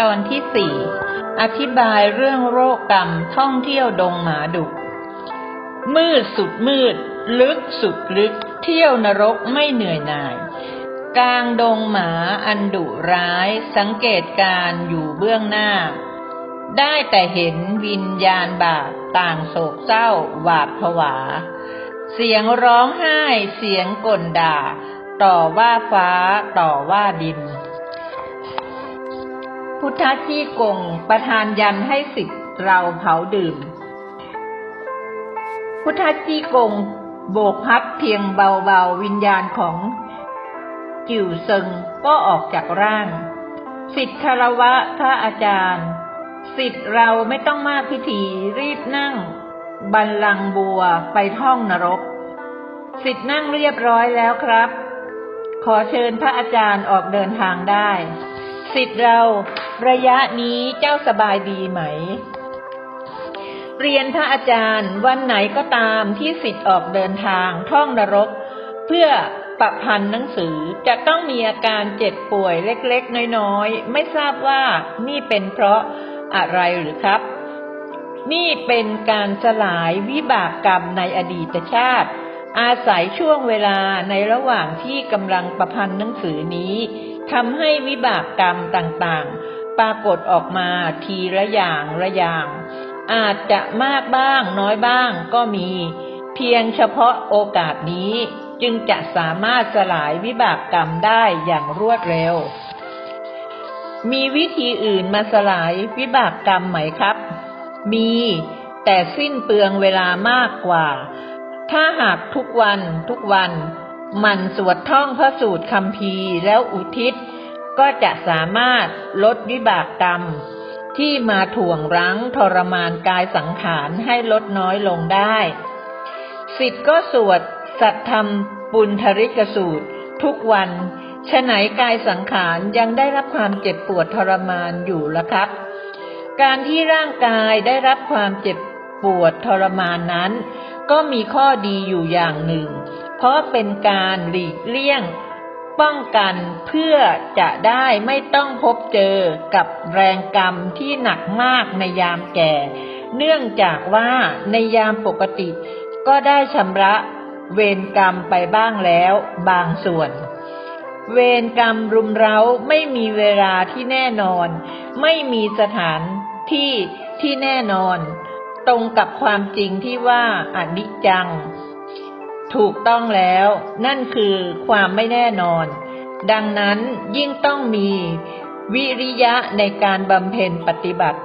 ตอนที่สี่อธิบายเรื่องโรคกรรมท่องเที่ยวดงหมาดุ มืดสุดมืด ลึกสุดลึก เที่ยวนรกไม่เหนื่อยหน่าย กลางดงหมาอันดุร้าย สังเกตการอยู่เบื้องหน้า ได้แต่เห็นวิญญาณบาปต่างโศกเศร้าหวาดผวา เสียงร้องไห้เสียงก่นด่า ต่อว่าฟ้าต่อว่าดิน พุทธที่กงประทานยันให้สิทธิ์เราเผาดื่ม พุทธจี้กงโบกพัดเพียงเบาๆวิญญาณของ จิ๋วเซิงก็ออกจากร่าง สิทธิคารวะพระอาจารย์ สิทธิ์เราไม่ต้องมากพิธีรีบนั่ง บันลังบัวไปท่องนรก สิทธิ์นั่งเรียบร้อยแล้วครับ ขอเชิญพระอาจารย์ออกเดินทางได้ สิทธิ์เรา ระยะนี้เจ้าสบายดีไหม เรียนพระอาจารย์วันไหนก็ตามที่สิทธิ์ออกเดินทางท่องนรก เพื่อประพันธ์หนังสือจะต้องมีอาการเจ็บป่วยเล็กๆ น้อยๆ ไม่ทราบว่านี่เป็นเพราะอะไรหรือครับ นี่เป็นการสลายวิบากกรรมในอดีตชาติ อาศัยช่วงเวลาในระหว่างที่กำลังประพันธ์หนังสือนี้ทำให้วิบากกรรมต่างๆ ปรากฏออกมาทีละอย่างละอย่าง อาจจะมากบ้างน้อยบ้างก็มี เพียงเฉพาะโอกาสนี้จึงจะสามารถสลายวิบากกรรมได้อย่างรวดเร็ว มีวิธีอื่นมาสลายวิบากกรรมไหมครับ มี แต่สิ้นเปลืองเวลามากกว่า ถ้าหากทุกวันทุกวัน มันสวดท่องพระสูตรคำพีแล้วอุทิศ ก็จะสามารถลดวิบากกรรม ที่มาถ่วงรั้งทรมานกายสังขารให้ลดน้อยลงได้สิทธ์ก็สวด สัตธรรมปุณธริกสูตร ทุกวันฉะไหนกายสังขารยังได้รับความเจ็บปวดทรมานอยู่ละครับ การที่ร่างกายได้รับความเจ็บปวดทรมานนั้น ก็มีข้อดีอยู่อย่างหนึ่ง เพราะเป็นการหลีกเลี่ยง ป้องกันเพื่อจะได้ไม่ต้องพบเจอกับแรงกรรมที่หนักมากในยามแก่ เนื่องจากว่าในยามปกติ ก็ได้ชำระเวรกรรมไปบ้างแล้วบางส่วน เวรกรรมรุมเร้าไม่มีเวลาที่แน่นอน ไม่มีสถานที่ที่แน่นอน ตรงกับความจริงที่ว่าอนิจจัง ถูกต้องแล้ว นั่นคือความไม่แน่นอน ดังนั้นยิ่งต้องมีวิริยะในการบำเพ็ญปฏิบัติ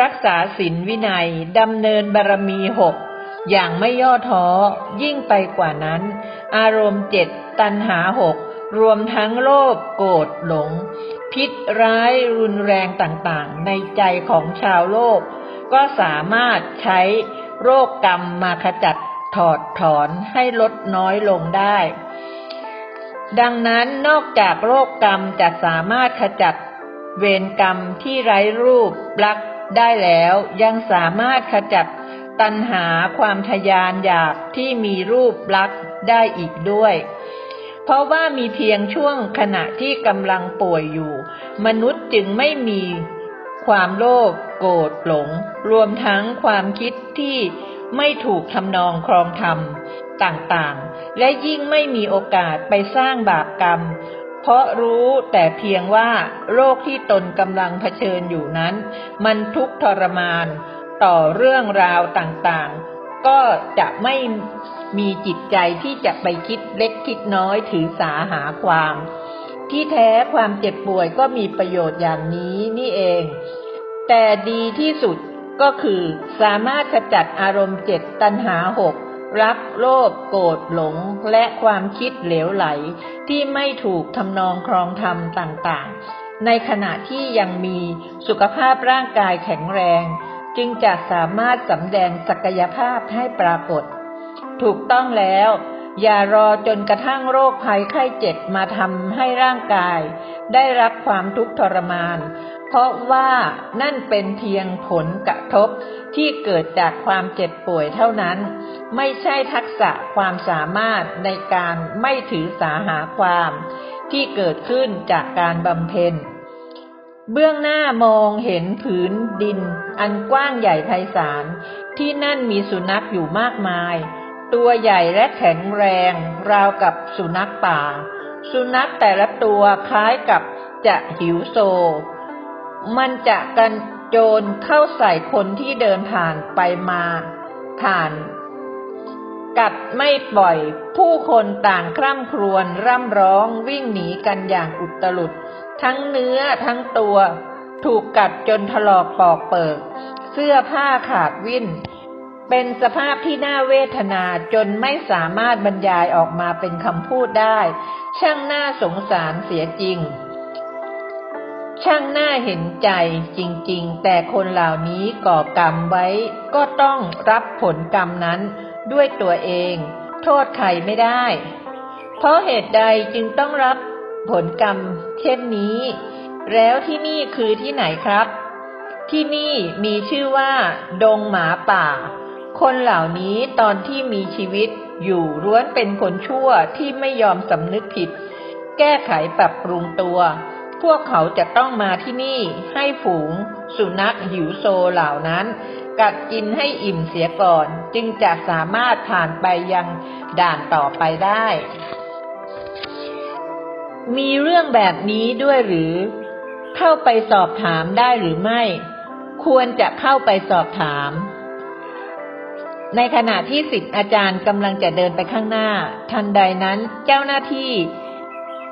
รักษาศีลวินัยดำเนินบารมีหกอย่างไม่ย่อท้อ ยิ่งไปกว่านั้น อารมณ์เจ็ดตัณหาหกรวมทั้งโลภโกรธหลง พิษร้ายรุนแรงต่างๆ ในใจของชาวโลก ก็สามารถใช้โรคกรรมมาขจัด ถอดถอนให้ลดน้อยลงได้ ดังนั้นนอกจากโรคกรรมจะสามารถขจัดเวรกรรมที่ไร้รูปลักษได้แล้วยังสามารถขจัดตัณหาความทยานอยากที่มีรูปลักษณ์ได้อีกด้วย เพราะว่ามีเพียงช่วงขณะที่กำลังป่วยอยู่ มนุษย์จึงไม่มี ความโลภโกรธหลง รวมทั้งความคิดที่ไม่ถูกทำนองครองธรรมต่างๆ และยิ่งไม่มีโอกาสไปสร้างบาปกรรม เพราะรู้แต่เพียงว่าโรคที่ตนกำลังเผชิญอยู่นั้น มันทุกข์ทรมานต่อเรื่องราวต่างๆ ก็จะไม่มีจิตใจที่จะไปคิดเล็กคิดน้อยถือสาหาความ ที่แท้ความเจ็บป่วยก็มีประโยชน์อย่างนี้นี่เอง แต่ดีที่สุดก็คือสามารถขจัดอารมณ์เจ็ดตัณหาหกรักโลภโกรธหลงและความคิดเหลวไหล ที่ไม่ถูกทำนองครองธรรมต่างๆ ในขณะที่ยังมีสุขภาพร่างกายแข็งแรง จึงจะสามารถสำแดงศักยภาพให้ปรากฏ ถูกต้องแล้ว อย่ารอจนกระทั่งโรคภัยไข้เจ็บมาทำให้ร่างกาย ได้รับความทุกข์ทรมาน เพราะว่านั่นเป็นเพียงผลกระทบที่เกิดจากความเจ็บป่วยเท่านั้น ไม่ใช่ทักษะความสามารถในการไม่ถือสาหาความ ที่เกิดขึ้นจากการบำเพ็ญ เบื้องหน้ามองเห็นผืนดิน อันกว้างใหญ่ไพศาลที่นั่นมีสุนัขอยู่มากมาย ตัวใหญ่และแข็งแรง ราวกับสุนัขป่า สุนัขแต่ละตัวคล้ายกับจะหิวโซ มันจะกันโจรเข้าใส่คนที่เดินผ่านไปมาผ่าน กัดไม่ปล่อยผู้คนต่างคร่ำครวญร่ำร้องวิ่งหนีกันอย่างอุตลุด ทั้งเนื้อทั้งตัว ถูกกัดจนถลอกปอกเปิก เสื้อผ้าขาดวิ่น เป็นสภาพที่น่าเวทนาจนไม่สามารถบรรยายออกมาเป็นคำพูดได้ ช่างน่าสงสารเสียจริง ช่างน่าเห็นใจจริงๆ แต่คนเหล่านี้ก่อกรรมไว้ ก็ต้องรับผลกรรมนั้นด้วยตัวเอง โทษใครไม่ได้ เพราะเหตุใดจึงต้องรับผลกรรมเช่นนี้ แล้วที่นี่คือที่ไหนครับ ที่นี่มีชื่อว่า ดงหมาป่า คนเหล่านี้ตอนที่มีชีวิตอยู่ล้วนเป็นคนชั่วที่ไม่ยอมสำนึกผิด แก้ไขปรับปรุงตัว พวกเขาจะต้องมาที่นี่ให้ฝูง สุนัขหิวโซเหล่านั้น กัดกินให้อิ่มเสียก่อน จึงจะสามารถผ่านไปยังด่านต่อไปได้ มีเรื่องแบบนี้ด้วยหรือ เข้าไปสอบถามได้หรือไม่ ควรจะเข้าไปสอบถาม ในขณะที่สิทธิ์อาจารย์กำลังจะเดินไปข้างหน้า ทันใดนั้นเจ้าหน้าที่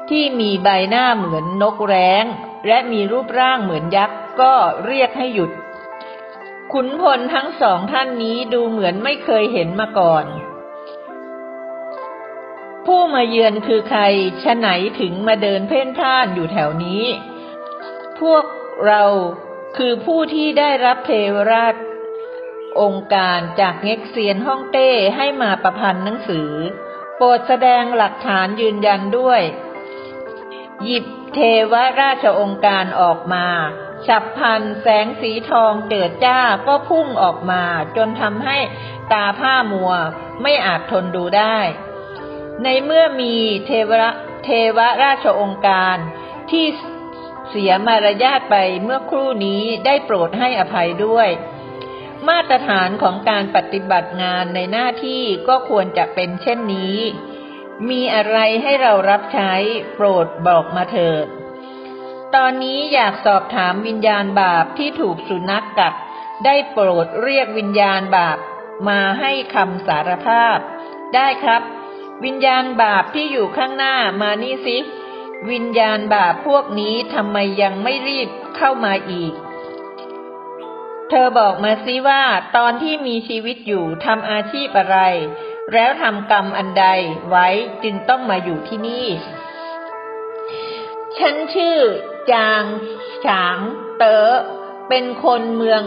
ที่มีใบหน้าเหมือนนกแร้ง และมีรูปร่างเหมือนยักษ์ก็เรียกให้หยุด ขุนพลทั้งสองท่านนี้ดูเหมือนไม่เคยเห็นมาก่อน ผู้มาเยือนคือใครชะไหนถึงมาเดินเพ่นพ่านอยู่แถวนี้ พวกเราคือผู้ที่ได้รับเทวราช องค์การจากเง็กเซียนฮ่องเต้ให้มาประพันธ์หนังสือ โปรดแสดงหลักฐานยืนยันด้วย หยิบเทวราชองค์การออกมาฉับพันแสงสีทองเจิดจ้าก็พุ่งออกมา จนทำให้ตาผ้ามัวไม่อาจทนดูได้ ในเมื่อมีเทวระเทวราชองค์การที่เสียมารยาทไปเมื่อครู่นี้ได้โปรดให้อภัยด้วย มาตรฐานของการปฏิบัติงานในหน้าที่ก็ควรจะเป็นเช่นนี้ มีอะไรให้เรารับใช้ โปรดบอกมาเถิด ตอนนี้อยากสอบถามวิญญาณบาปที่ถูกสุนัขกกัด ได้โปรดเรียกวิญญาณบาปมาให้คำสารภาพ ได้ครับ วิญญาณบาปที่อยู่ข้างหน้ามานี่สิ วิญญาณบาปพวกนี้ทำไมยังไม่รีบเข้ามาอีก เธอบอกมาสิว่าตอนที่มีชีวิตอยู่ทำอาชีพอะไร แล้วทำกรรมอันใดไว้จึงต้องมาอยู่ที่นี่ ฉันชื่อ จางฉางเตอ๋อเป็นคนเมือง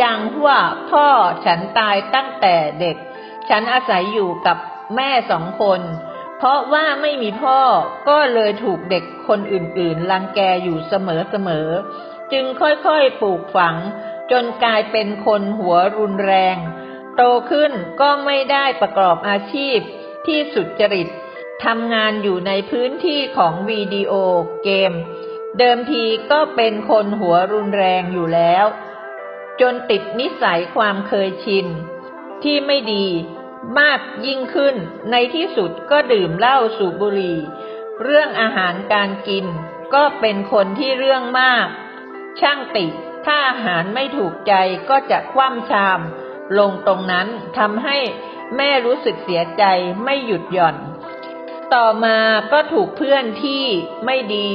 จางหัวพ่อฉันตายตั้งแต่เด็ก ฉันอาศัยอยู่กับแม่สองคน เพราะว่าไม่มีพ่อก็เลยถูกเด็กคนอื่นๆรังแกอยู่เสมอๆจึงค่อยๆปลูกฝัง จนกลายเป็นคนหัวรุนแรง โตขึ้นก็ไม่ได้ประกอบอาชีพที่สุจริตทำงานอยู่ในพื้นที่ของวิดีโอเกม เดิมทีก็เป็นคนหัวรุนแรงอยู่แล้ว จนติดนิสัยความเคยชิน ที่ไม่ดีมากยิ่งขึ้น ในที่สุดก็ดื่มเหล้าสูบบุหรี่ เรื่องอาหารการกิน ก็เป็นคนที่เรื่องมาก ช่างติ ถ้าอาหารไม่ถูกใจก็จะคว่ำชาม ลงตรงนั้นทำให้แม่รู้สึกเสียใจไม่หยุดหย่อน ต่อมาก็ถูกเพื่อนที่ไม่ดี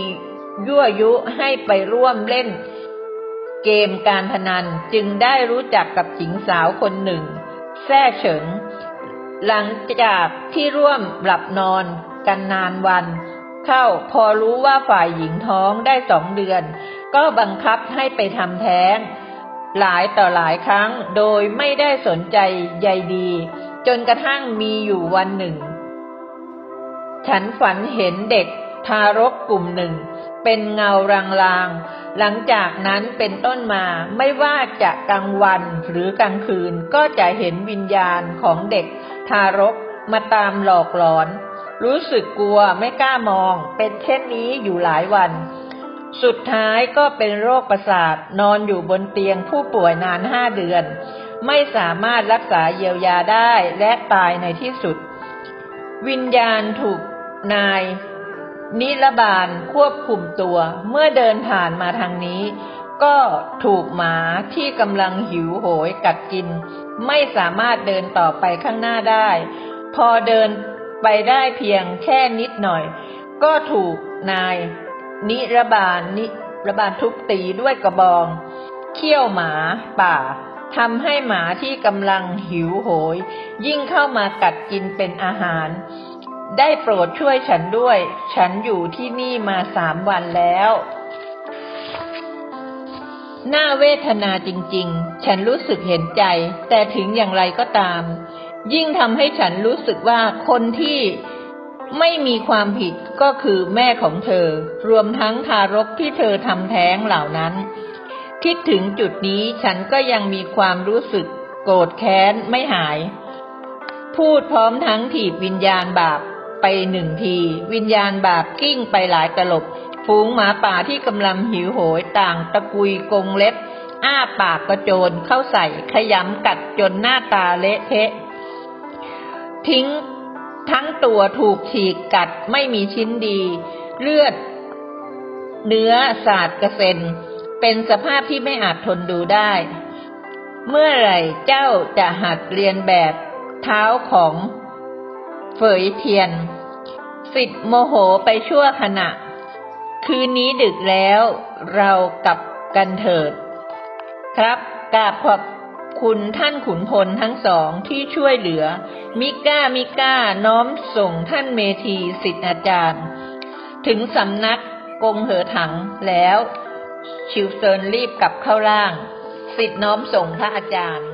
ยั่วยุให้ไปร่วมเล่น เกมการพนันจึงได้รู้จักกับหญิงสาวคนหนึ่งแซ่เฉิง หลังจากที่ร่วมหลับนอนกันนานวัน เข้าพอรู้ว่าฝ่ายหญิงท้องได้สองเดือน ก็บังคับให้ไปทำแท้ง หลายต่อหลายครั้งโดยไม่ได้สนใจใยดี จนกระทั่งมีอยู่วันหนึ่ง ฉันฝันเห็นเด็กทารกกลุ่มหนึ่ง เป็นเงารางๆ หลังจากนั้นเป็นต้นมาไม่ว่าจะกลางวันหรือกลางคืนก็จะเห็นวิญญาณของเด็กทารกมาตามหลอกหลอน รู้สึกกลัวไม่กล้ามอง เป็นเช่นนี้อยู่หลายวัน สุดท้ายก็เป็นโรคประสาทนอนอยู่บนเตียงผู้ป่วยนานห้าเดือน ไม่สามารถรักษาเยียวยาได้และตายในที่สุด วิญญาณถูกนาย นิรบาลควบคุมตัวเมื่อเดินผ่านมาทางนี้ ก็ถูกหมาที่กำลังหิวโหยกัดกิน ไม่สามารถเดินต่อไปข้างหน้าได้ พอเดินไปได้เพียงแค่นิดหน่อย ก็ถูกนาย นิรบาลนิรบาลทุบตีด้วยกระบอง เขี้ยวหมาป่าทำให้หมาที่กำลังหิวโหย ยิ่งเข้ามากัดกินเป็นอาหาร ได้โปรดช่วยฉันด้วย ฉันอยู่ที่นี่มาสามวันแล้วน่าเวทนาจริงๆ ฉันรู้สึกเห็นใจ แต่ถึงอย่างไรก็ตาม ยิ่งทำให้ฉันรู้สึกว่าคนที่ ไม่มีความผิดก็คือแม่ของเธอ รวมทั้งทารกที่เธอทำแท้งเหล่านั้น คิดถึงจุดนี้ฉันก็ยังมีความรู้สึก โกรธแค้นไม่หาย พูดพร้อมทั้งถีบวิญญาณบาปไปหนึ่งที วิญญาณบาปกิ้งไปหลายตลบ ฝูงหมาป่าที่กำลังหิวโหยต่างตะกุยกงเล็บ อ้าปากกระโจนเข้าใส่ขยำกัดจนหน้าตาเละเทะทิ้ง ทั้งตัวถูกฉีกกัดไม่มีชิ้นดี เลือด เนื้อสาดกระเซ็น เป็นสภาพที่ไม่อาจทนดูได้ เมื่อไหร่เจ้าจะหัดเรียนแบบเท้าของเฟยเทียน สิทธิ์โมโหไปชั่วขณะ คืนนี้ดึกแล้วเรากลับกันเถิด ครับกราบขอบ คุณท่านขุนพลทั้งสองที่ช่วยเหลือ มิก้ามิก้าน้อมส่งท่านเมธีสิทธิอาจารย์ ถึงสำนักกงเหอถังแล้ว ชิวเซินรีบกลับเข้าล่าง สิทธิน้อมส่งพระอาจารย์